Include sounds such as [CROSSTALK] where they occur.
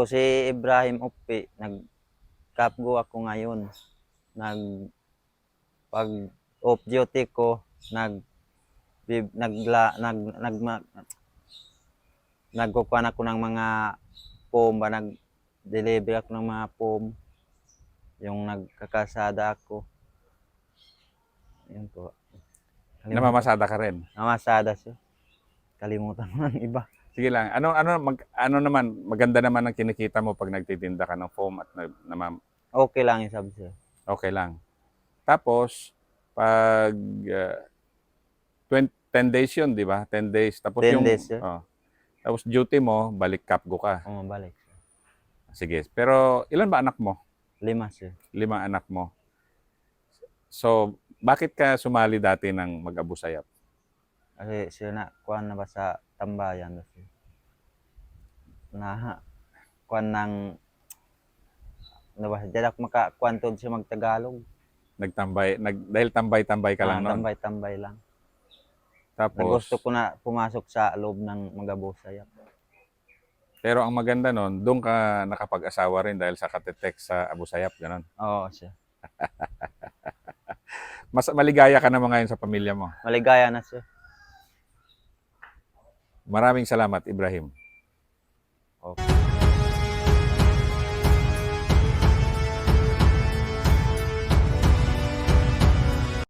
Ako si Ibrahim Upi, nag kapgo ako ngayon. Nag pag off duty ko, nag bib- nagla nag nag nagkukuhan ako ng mga foam ba nag deliver ako ng mga foam yung nagkakasada ako yun po Namamasada ka rin. Namasada siya. Kalimutan mo ng iba. Sige lang. Ano ano mag, ano naman maganda naman ang kinikita mo pag nagtitinda ka ng foam at na, namam, Okay lang yung sabi siya. okay lang. Tapos pag uh, 20, 10 days 'yun, di ba? 10 days. Tapos 10 yung days, sir. oh, tapos duty mo, balik kapgo ka. Umabalik. Sige. Pero ilan ba anak mo? Lima siya. Lima anak mo. So, bakit ka sumali dati ng mag-abu sayap? Kasi siya na, kuhan na ba sa tambayan na siya. Na, kuhan ng, ano ba, dyan ako makakuhan to siya magtagalog. Nagtambay, nag, dahil tambay-tambay ka lang Ah, noon. Tambay-tambay lang. Tapos, Na gusto ko na pumasok sa loob ng magabusaya. pero ang maganda noon, doon ka nakapag-asawa rin dahil sa katetek sa Abu Sayyaf, ganun. [LAUGHS] Oo siya. Mas maligaya ka naman ngayon sa pamilya mo. Maligaya na siya. Maraming salamat, Ibrahim. Okay.